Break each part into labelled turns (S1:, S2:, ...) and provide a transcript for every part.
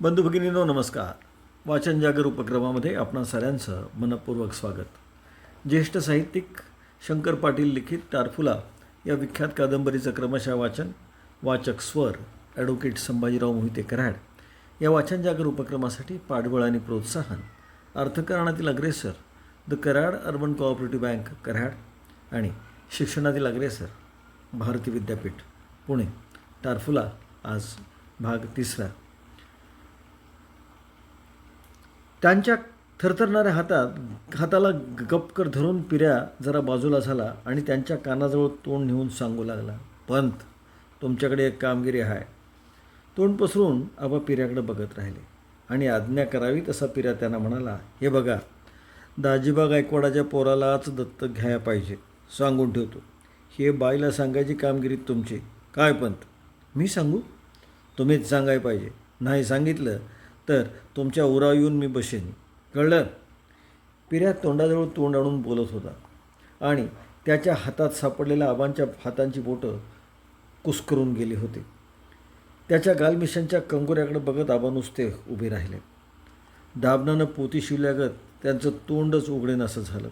S1: बंधू भगिनीनो नमस्कार. वाचन जागर उपक्रमामध्ये आपणा साऱ्यांचं मनपूर्वक स्वागत. ज्येष्ठ साहित्यिक शंकर पाटील लिखित तारफुला या विख्यात कादंबरीचं क्रमशः वाचन वाचक स्वर ॲडव्होकेट संभाजीराव मोहिते कराड या वाचन जागर उपक्रमासाठी पाठबळ आणि प्रोत्साहन अर्थकारणातील अग्रेसर the Karad urban cooperative bank Karad आणि शिक्षणातील अग्रेसर भारती विद्यापीठ पुणे. तारफुला आज भाग तिसरा. त्यांच्या थरथरणाऱ्या हातात हाताला गपकर धरून पिऱ्या जरा बाजूला झाला आणि त्यांच्या कानाजवळ तोंड नेऊन सांगू लागला पंत तुमच्याकडे एक कामगिरी आहे. तोंड पसरून आबा पिऱ्याकडे बघत राहिले आणि आज्ञा करावी तसा पिऱ्या त्यांना म्हणाला हे बघा दाजीबा गायकवाडाच्या पोरालाच दत्तक घ्यायला पाहिजे सांगून ठेवतो. हे बाईला सांगायची कामगिरी तुमची. काय पंत? मी सांगू? तुम्हीच सांगाय पाहिजे. नाही सांगितलं तर तुमच्या उरा येऊन मी बसेन. कळलं? पिऱ्या तोंडाजवळ तोंड आणून बोलत होता. आणि त्याच्या हातात सापडलेल्या आबांच्या हातांची बोटं कुस्करून गेली होती. त्याच्या गालमिशांच्या कंगोऱ्याकडे बघत आबा नुसते उभे राहिले. दाबनानं पोती शिवल्यागत त्यांचं तोंडच उघडेन असं झालं.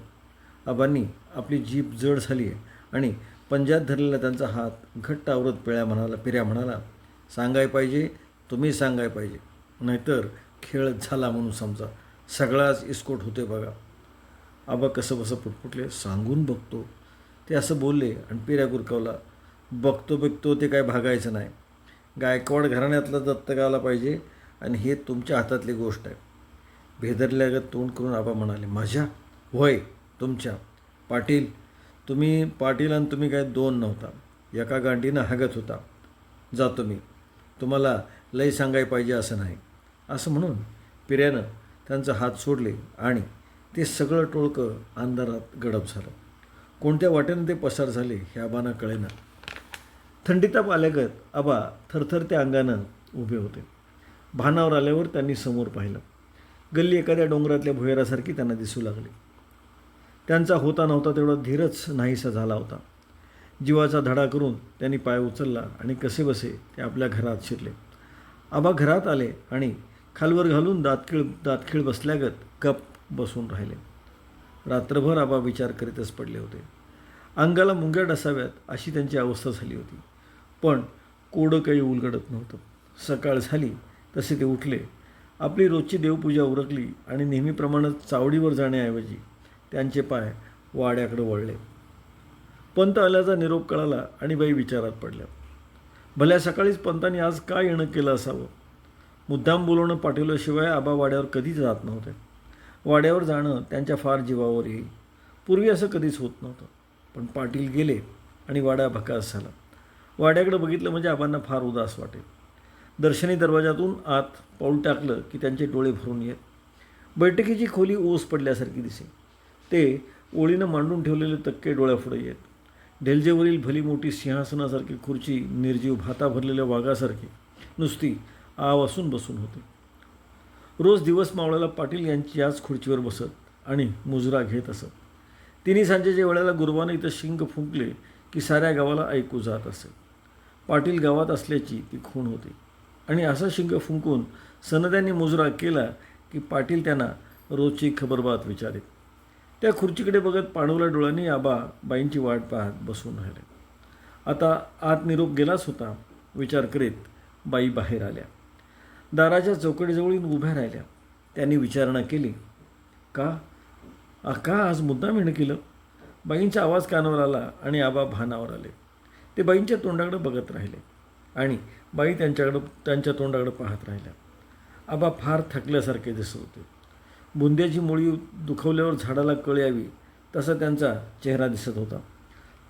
S1: आबांनी आपली जीभ जड झाली आहे आणि पंजात धरलेला त्यांचा हात घट्ट आवरत पिळ्या म्हणाला पिऱ्या म्हणाला सांगाय पाहिजे तुम्ही सांगाय पाहिजे. नाहीतर खेळ झाला म्हणून समजा. सगळाच इस्कोट होते बघा. आबा कसं बसं पुटपुटले सांगून बघतो. ते असं बोलले आणि पिऱ्या गुरकावला बघतो बघतो ते काय भागायचं नाही. गायकवाड घराण्यातला दत्तक आला पाहिजे आणि हे तुमच्या हातातली गोष्ट आहे. भेदरल्यागत तोंड करून आबा म्हणाले माझ्या? होय तुमच्या. पाटील तुम्ही पाटील आणि तुम्ही काय दोन नव्हता. एका गांडीनं हागत होता. जातो मी. तुम्हाला लय सांगाय पाहिजे असं नाही. असं म्हणून पिऱ्यानं त्यांचा हात सोडले आणि ते सगळं टोळकं अंधारात गडप झालं. कोणत्या वाटेनं ते पसार झाले हे आबांना कळेना. थंडीताप आल्यागत आबा थरथरत्या अंगानं उभे होते. भानावर आल्यावर त्यांनी समोर पाहिलं. गल्ली एखाद्या डोंगरातल्या भुयारासारखी त्यांना दिसू लागली. त्यांचा होता नव्हता तेवढा धीरच नाहीसा झाला होता. जीवाचा धडा करून त्यांनी पाय उचलला आणि कसे बसे ते आपल्या घरात शिरले. आबा घरात आले आणि खालवर घालून दातखिळ दातखिळ बसल्यागत कप बसून राहिले. रात्रभर आबा विचार करीतच पडले होते. अंगाला मुंग्या डसाव्यात अशी त्यांची अवस्था झाली होती. पण कोडं काही उलगडत नव्हतं. सकाळ झाली तसे ते उठले. आपली रोजची देवपूजा उरकली आणि नेहमीप्रमाणे चावडीवर जाण्याऐवजी त्यांचे पाय वाड्याकडे वळले. पंत आल्याचा निरोप कळाला आणि बाई विचारात पडल्या. भल्या सकाळीच पंतांनी आज काय येणं केलं असावं? मुद्दाम बोलवणं पाठवल्याशिवाय आबा वाड्यावर कधीच जात नव्हते. वाड्यावर जाणं त्यांच्या फार जीवावर येईल पूर्वी असं कधीच होत नव्हतं. पण पाटील गेले आणि वाडा भकास झाला. वाड्याकडे बघितलं म्हणजे आबांना फार उदास वाटेल. दर्शनी दरवाजातून आत पाऊल टाकलं की त्यांचे डोळे भरून येत. बैठकीची खोली ओस पडल्यासारखी दिसे ते ओळीनं मांडून ठेवलेले तक्के डोळ्यापुढे येत. ढेलजेवरील भली मोठी सिंहासनासारखी खुर्ची निर्जीव भाता भरलेल्या वाघासारखी. नुसती आवासून बसून होते. रोज दिवस मावळ्याला पाटील यांची याच खुर्चीवर बसत आणि मुजरा घेत असत. तिन्ही सांजेच्या वेळेला गुरुवानं इथं शिंग फुंकले की साऱ्या गावाला ऐकू जात असे. पाटील गावात असल्याची ती खूण होती. आणि असा शिंग फुंकून सनद्यांनी मुजरा केला की पाटील त्यांना रोजची खबरबात विचारेत त्या खुर्चीकडे बघत पाणवल्या डोळ्यांनी आबा बाईंची वाट पाहत बसून राहिले. आता आत निरोप गेलाच होता. विचार करीत बाई बाहेर आल्या. दाराच्या चौकटीजवळीन उभ्या राहिल्या. त्यांनी विचारणा केली. का? का आज मुद्दाम येणं केलं? बाईंचा आवाज कानावर आला आणि आबा भानावर आले. ते बाईंच्या तोंडाकडे बघत राहिले आणि बाई त्यांच्याकडं त्यांच्या तोंडाकडे पाहत राहिल्या. आबा फार थकल्यासारखे दिसत होते. बुंद्याची मुळी दुखवल्यावर झाडाला कळ यावी तसा त्यांचा चेहरा दिसत होता.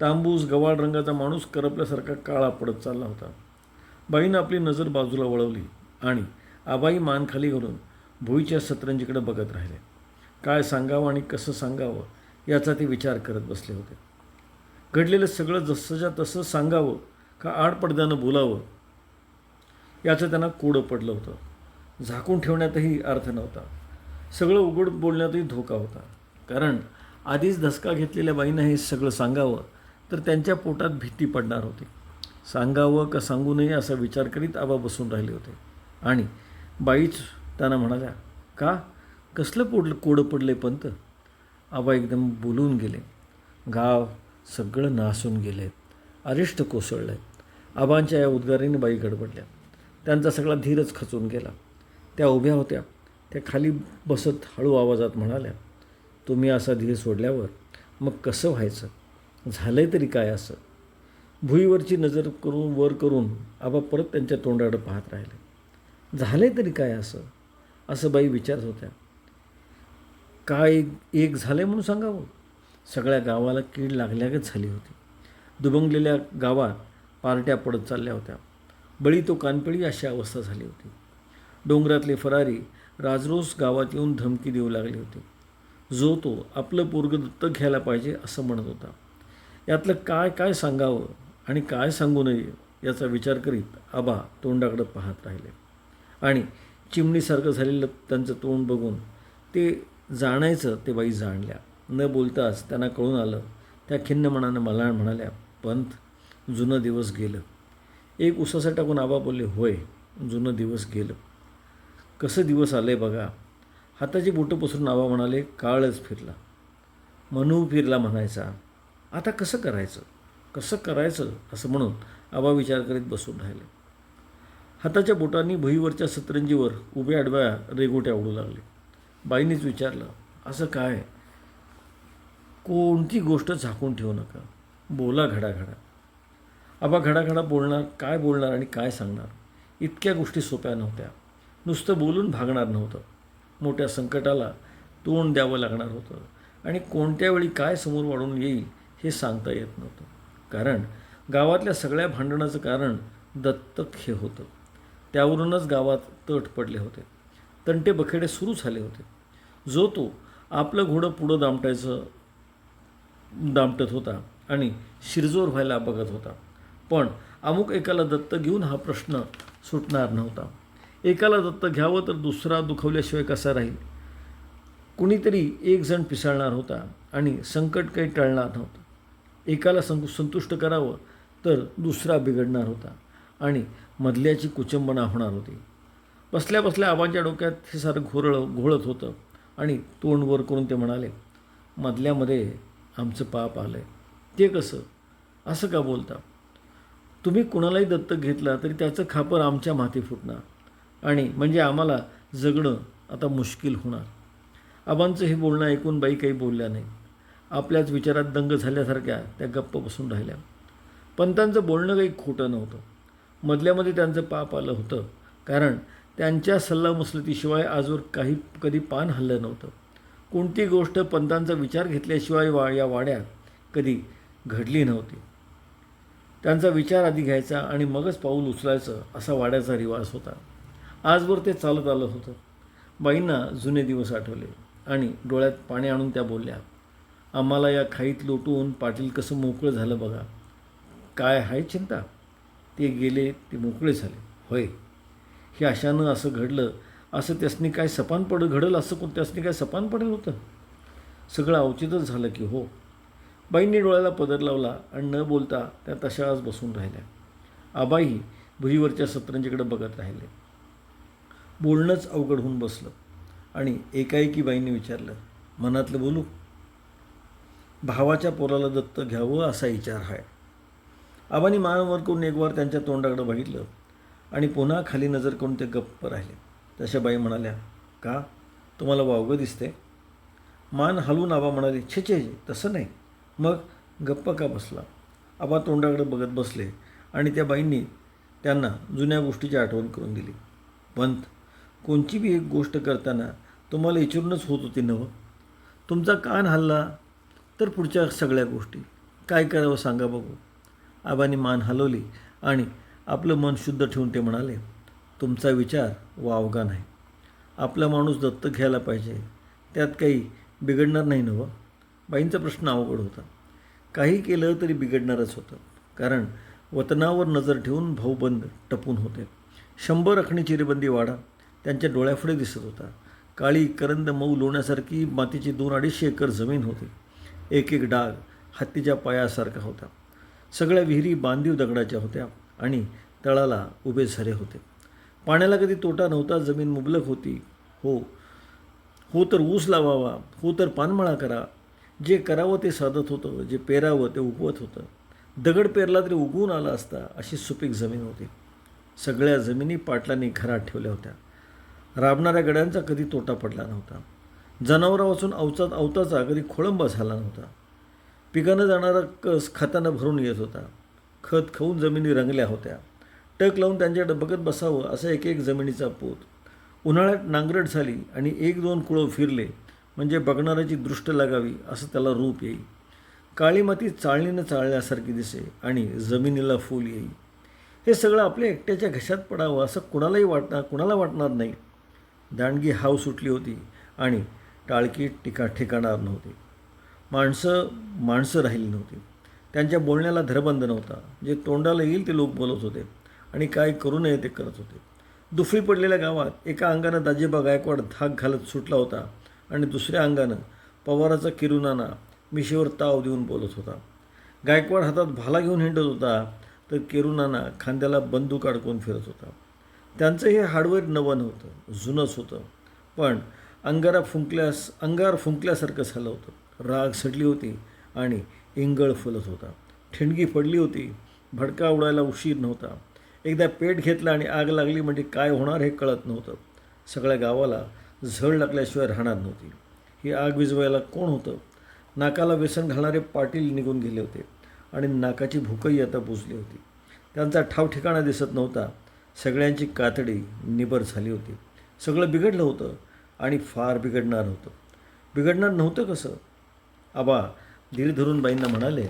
S1: तांबूस गवाळ रंगाचा माणूस करपल्यासारखा काळा पडत चालला होता. बाईनं आपली नजर बाजूला वळवली. आणि आबाई मान खाली घालून भुईच्या सतरंजीकडे बघत राहिले. काय सांगावं आणि कसं सांगावं याचा ते विचार करत बसले होते. घडलेलं सगळं जसंच्या तसं सांगावं का आडपडद्यानं बोलावं याचं त्यांना कोडं पडलं होतं. झाकून ठेवण्यातही अर्थ नव्हता. सगळं उघड बोलण्यातही धोका होता. कारण आधीच धसका घेतलेल्या बाईंना हे सगळं सांगावं तर त्यांच्या पोटात भीती पडणार होती. सांगावं का सांगू नये असा विचार करीत आबा बसून राहिले होते. आणि बाईच त्यांना म्हणाल्या का? कसलं पोडलं कोडं पडलं पंत? आबा एकदम बोलून गेले गाव सगळं नासून गेले अरिष्ट कोसळलं आहे आबांच्या या उद्गाराने बाई गडबडल्या. त्यांचा सगळा धीरच खचून गेला. त्या उभ्या होत्या. त्या खाली बसत हळू आवाजात म्हणाल्या तुम्ही असा धीर सोडल्यावर मग कसं व्हायचं? झालंय तरी काय असं? भुईवरची नजर करून वर करून आबा परत त्यांच्या तोंडाकडे पाहत राहिले. झाले तरी काय असं? असं बाई विचारत होत्या. काय एक झालंय म्हणून सांगावं? सगळ्या गावाला कीड लागल्यागत झाली होती. दुबंगलेल्या गावात पार्ट्या पडत चालल्या होत्या. बळी तो कानपिळी अशी अवस्था झाली होती. डोंगरातले फरारी राजरोस गावात येऊन धमकी देऊ लागली होती. जो तो आपलं पोरग दत्तक घ्यायला पाहिजे असं म्हणत होता. यातलं काय काय सांगावं आणि काय सांगू नये याचा विचार करीत आबा तोंडाकडं पाहत राहिले. आणि चिमणीसारखं झालेलं त्यांचं तोंड बघून ते जाणायचं ते बाई जाणल्या. न बोलताच त्यांना कळून आलं त्या खिन्न मनानं मला म्हणाल्या पंत जुनं दिवस गेलं. एक उसासा टाकून आबा बोलले होय जुनं दिवस गेलं. कसं दिवस आलं आहे बघा. हाताची बोटं पसरून आबा म्हणाले काळच फिरला. मनू फिरला म्हणायचा. आता कसं करायचं? कसं करायचं? असं म्हणून आबा विचार करीत बसून राहिले. हाताच्या बोटांनी भुईवरच्या सतरंजीवर उभ्या आडव्या रेगोट्या उडू लागले. बाईनीच विचारलं असं काय? कोणती गोष्ट झाकून ठेवू नका? बोला घडाघडा. आबा घडाघडा बोलणार काय बोलणार आणि काय सांगणार? इतक्या गोष्टी सोप्या नव्हत्या. नुसतं बोलून भागणार नव्हतं. मोठ्या संकटाला तोंड द्यावं लागणार होतं आणि कोणत्या वेळी काय समोर वाढून येईल हे सांगता येत नव्हतं. कारण गावातल्या सगळ्या भांडणाचं कारण दत्तक हे होतं. त्यावरूनच गावात तट पडले होते. तंटे बखेडे सुरू झाले होते. जो तो आपलं घोडं पुढं दामटायचं दामटत होता आणि शिरजोर व्हायला बघत होता. पण अमुक एकाला दत्त घेऊन हा प्रश्न सुटणार नव्हता. एकाला दत्त घ्यावं तर दुसरा दुखवल्याशिवाय कसा राहील? कुणीतरी एक जण पिसाळणार होता आणि संकट काही टळणार नव्हतं. एकाला सं संतुष्ट करावं तर दुसरा बिघडणार होता. आणि मधल्याची कुचंबना होणार होती. बसल्या बसल्या आबांच्या डोक्यात हे सारं घोरळ घोळत होतं आणि तोंड वर करून ते म्हणाले मधल्यामध्ये आमचं पाप आलं आहे ते कसं? असं का बोलता? तुम्ही कुणालाही दत्तक घेतला तरी त्याचं खापर आमच्या माती फुटणार आणि म्हणजे आम्हाला जगणं आता मुश्किल होणार. आबांचं हे बोलणं ऐकून बाई काही बोलल्या नाही आपल्याच विचारात दंग झाल्यासारख्या त्या गप्प बसून राहिल्या. पंतांचं बोलणं काही खोटं नव्हतं. मधल्यामध्ये त्यांचं पाप आलं होतं. कारण त्यांच्या सल्लामसलतीशिवाय आजवर काही कधी पान हल्लं नव्हतं. कोणती गोष्ट पंतांचा विचार घेतल्याशिवाय वा या वाड्यात कधी घडली नव्हती. त्यांचा विचार आधी घ्यायचा आणि मगच पाऊल उचलायचं असा वाड्याचा रिवाज होता. आजवर ते चालत आलं होतं. बाईंना जुने दिवस आठवले आणि डोळ्यात पाणी आणून त्या बोलल्या आम्हाला या खाईत लोटून पाटील कसं मोकळं झालं बघा. काय आहे चिंता? ते गेले ते मोकळे झाले. होय. हे अशानं असं घडलं असं त्यासनी काय सपान पड घडलं असं कोण त्यासनी काय सपान पडेल होतं? सगळं अवचितच झालं की हो. बाईंनी डोळ्याला पदर लावला आणि न बोलता त्या तशाच बसून राहिल्या. आबाई भुईवरच्या सतरंजीकडे बघत राहिले. बोलणंच अवघड होऊन बसलं आणि एकाएकी बाईंनी विचारलं मनातलं बोलू? भावाच्या पोराला दत्त घ्यावं असा विचार आहे आबांनी मानवर करून एक वार त्यांच्या तोंडाकडे बघितलं आणि पुन्हा खाली नजर करून ते गप्प राहिले. तशा बाई म्हणाल्या का? तुम्हाला वावगं दिसते. मान हलवून आबा म्हणाले छे छे तसं नाही. मग गप्प का बसला? आबा तोंडाकडे बघत बसले आणि त्या बाईंनी त्यांना जुन्या गोष्टीची आठवण करून दिली. पंत कोणची बी एक गोष्ट करताना तुम्हाला इचरूनच होत होती नवं तुमचा कान हल्ला तर पुढच्या सगळ्या गोष्टी. काय करावं सांगा बघू. आबांनी मान हलवली आणि आपलं मन शुद्ध ठेवून ते म्हणाले तुमचा विचार वावगा नाही. आपला माणूस दत्तक घ्यायला पाहिजे. त्यात काही बिघडणार नाही नवं बाईंचा प्रश्न अवघड होता. काही केलं तरी बिघडणारच होतं कारण वतनावर नजर ठेवून भाऊबंद टपून होते. शंभर अखणी चिरेबंदी वाडा त्यांच्या डोळ्यापुढे दिसत होता. काळी करंद मऊ लोण्यासारखी मातीची दोन अडीचशे एकर जमीन होती. एक एक डाग हत्तीच्या पायासारखा होता. सगळ्या विहिरी बांधीव दगडाच्या होत्या आणि तळाला उभे झरे होते. पाण्याला कधी तोटा नव्हता जमीन मुबलक होती. हो हो तर ऊस लावावा हो तर पानमळा करा. जे करावं ते साधत होतं जे पेरावं ते उगवत होतं. दगड पेरला तरी उगवून आला असता अशी सुपीक जमीन होती. सगळ्या जमिनी पाटलांनी घरात ठेवल्या होत्या. राबणाऱ्या गड्यांचा कधी तोटा पडला नव्हता. जनावरापासून अवचात अवताचा कधी खोळंबा झाला नव्हता. पिकानं जाणारा कस खतानं भरून येत होता. खत खाऊन जमिनी रंगल्या होत्या. टक लावून त्यांच्याकडे बघत बसावं असा एक एक जमिनीचा पोत. उन्हाळ्यात नांगरट झाली आणि एक दोन कुळं फिरले म्हणजे बघणाऱ्याची दृष्ट लागावी असं त्याला रूप येईल काळी माती चाळणीनं चाळल्यासारखी दिसे आणि जमिनीला फूल येईल हे सगळं आपल्या एकट्याच्या घशात पडावं असं कुणालाही वाटणार कुणाला वाटणार नाही. दांडगी हाव सुटली होती आणि टाळकी टिका ठिकाणार नव्हती. माणसं माणसं राहिली नव्हती. त्यांच्या बोलण्याला धरबंद नव्हता. जे तोंडाला येईल ते लोक बोलत होते आणि काय करू नये ते करत होते. दुफळी पडलेल्या गावात एका अंगानं दाजीबा गायकवाड धाक घालत सुटला होता आणि दुसऱ्या अंगानं पवाराचा किरुनाना मिशीवर ताव देऊन बोलत होता. गायकवाड हातात भाला घेऊन हिंडत होता तर केरुनाना खांद्याला बंदूक अडकून फिरत होता. त्यांचं हे हार्डवेअर नवं नव्हतं जुनंच होतं. पण अंगारा फुंकल्यास अंगार फुंकल्यासारखं झालं होतं. राग सडली होती आणि इंगळ फुलत होता. ठिणगी पडली होती. भडका उडायला उशीर नव्हता. एकदा पेट घेतला आणि आग लागली म्हणजे काय होणार हे कळत नव्हतं. सगळ्या गावाला झळ लागल्याशिवाय राहणार नव्हती. ही आग विजवायला कोण होतं? नाकाला व्यसन घालणारे पाटील निघून गेले होते आणि नाकाची भूकही आता बुजली होती. त्यांचा ठावठिकाणा दिसत नव्हता. सगळ्यांची कातडी निबर झाली होती. सगळं बिघडलं होतं आणि फार बिघडणार होतं. बिघडणार नव्हतं कसं? आबा धीर धरून बाईंना म्हणाले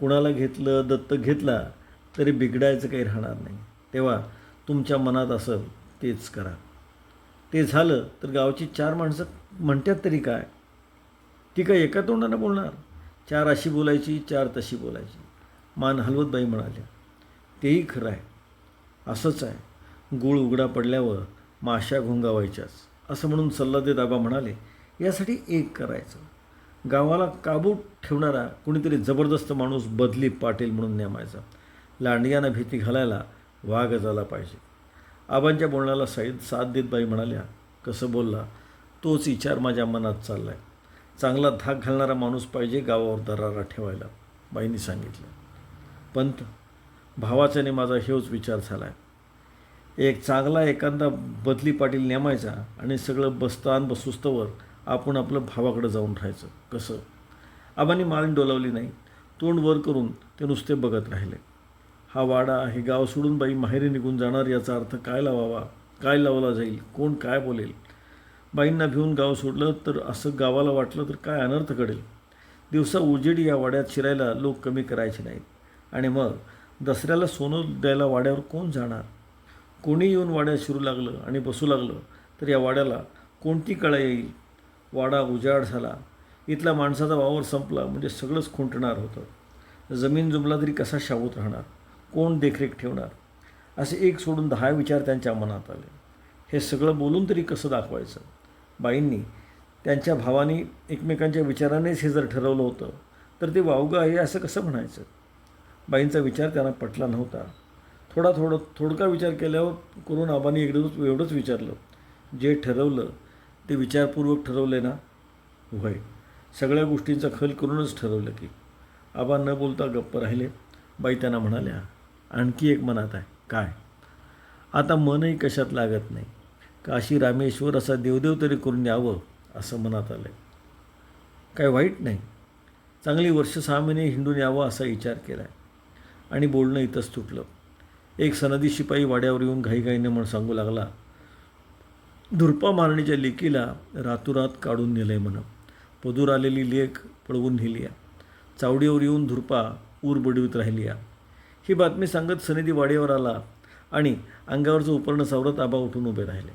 S1: कुणाला घेतलं दत्त घेतला तरी बिघडायचं काही राहणार नाही. तेव्हा तुमच्या मनात असं तेच करा. ते झालं तर गावची चार माणसं म्हणतात तरी काय? ती काय एका तोंडानं बोलणार? चार अशी बोलायची चार तशी बोलायची. मान हलवतबाई म्हणाल्या तेही खरं आहे. असंच आहे. गुळ उघडा पडल्यावर माशा घोंगावायच्याच. असं म्हणून सल्ला देत आबा म्हणाले यासाठी एक करायचं. गावाला काबू ठेवणारा कुणीतरी जबरदस्त माणूस बदली पाटील म्हणून नेमायचा. लांडग्यानं भीती घालायला वाघ झाला पाहिजे. आबांच्या बोलण्याला साईद साथ देत बाई म्हणाल्या कसं बोलला? तोच विचार माझ्या मनात चालला आहे चांगला धाक घालणारा माणूस पाहिजे गावावर दरारा ठेवायला बाईंनी सांगितलं. पंत भावाच्याने माझा हेच विचार झाला आहे एक चांगला एखादा बदली पाटील नेमायचा आणि सगळं बस्तान बसुस्तवर आपण आपलं भावाकडं जाऊन राहायचं. कसं? आबांनी माळी डोलावली नाही. तोंड वर करून ते नुसते बघत राहिले. हा वाडा हे गाव सोडून बाई माहेरी निघून जाणार याचा अर्थ काय लावावा? काय लावला जाईल? कोण काय बोलेल? बाईंना भिवून गाव सोडलं तर असं गावाला वाटलं तर काय अनर्थ घडेल? दिवसा उजेडी या वाड्यात शिरायला लोक कमी करायचे नाहीत. आणि मग दसऱ्याला सोनं द्यायला वाड्यावर कोण जाणार? कोणी येऊन वाड्यात शिरू लागलं आणि बसू लागलं तर या वाड्याला कोणती कळा येईल? वाडा उजाड झाला. इथला माणसाचा वावर संपला म्हणजे सगळंच खुंटणार होतं. जमीन जुमला तरी कसा शाबूत राहणार? कोण देखरेख ठेवणार? असे एक सोडून दहा विचार त्यांच्या मनात आले. हे सगळं बोलून तरी कसं दाखवायचं? बाईंनी त्यांच्या भावानी एकमेकांच्या विचारानेच हे जर ठरवलं होतं तर ते वावगं आहे असं कसं म्हणायचं? बाईंचा विचार त्यांना पटला नव्हता. थोडा थोडं थोडका विचार केल्यावर करून आबांनी एकदमच एवढंच विचारलं. जे ठरवलं ते विचारपूर्वक ठरवले ना? होय सगळ्या गोष्टींचा खल करूनच ठरवलं की. आबा न बोलता गप्प राहिले. बाई त्यांना म्हणाल्या आणखी एक मनात आहे. काय? आता मनही कशात लागत नाही. काशी रामेश्वर असा देवदेव तरी करून यावं असं मनात आलं काय वाईट नाही. चांगली वर्ष सहा महिने हिंडून यावं असा विचार केला आहे आणि बोलणं इथंच तुटलं. एक सनदी शिपाई वाड्यावर येऊन घाईघाईने म्हणून सांगू लागला धुरपा मारणीच्या लेकीला रातोरात काढून नेलंय म्हणं. पदूर आलेली लेख पळवून नेली चावडीवर येऊन धुरपा ऊर बडवीत राहिली ही बातमी सांगत सनिधी वाडीवर आला आणि अंगावरचं उपरणं सावरत आबा उठून उभे राहिले.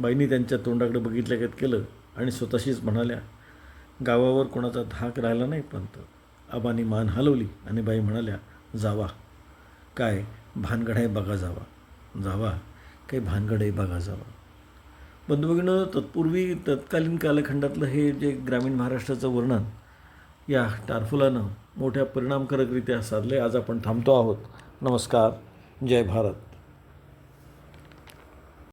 S1: बाईंनी त्यांच्या तोंडाकडे बघितल्यागत केलं आणि स्वतःशीच म्हणाल्या गावावर कोणाचा धाक राहिला नाही पंत. आबांनी मान हलवली आणि बाई म्हणाल्या जावा. काय भानगड आहे बघा जावा. जावा. काही भानगड आहे बघा जावा. बंधुभगिनं तत्पूर्वी तत्कालीन कालखंडातलं हे जे ग्रामीण महाराष्ट्राचं वर्णन या टारफुलानं मोठ्या परिणामकारकरित्या साधले आज आपण थांबतो आहोत. नमस्कार. जय भारत.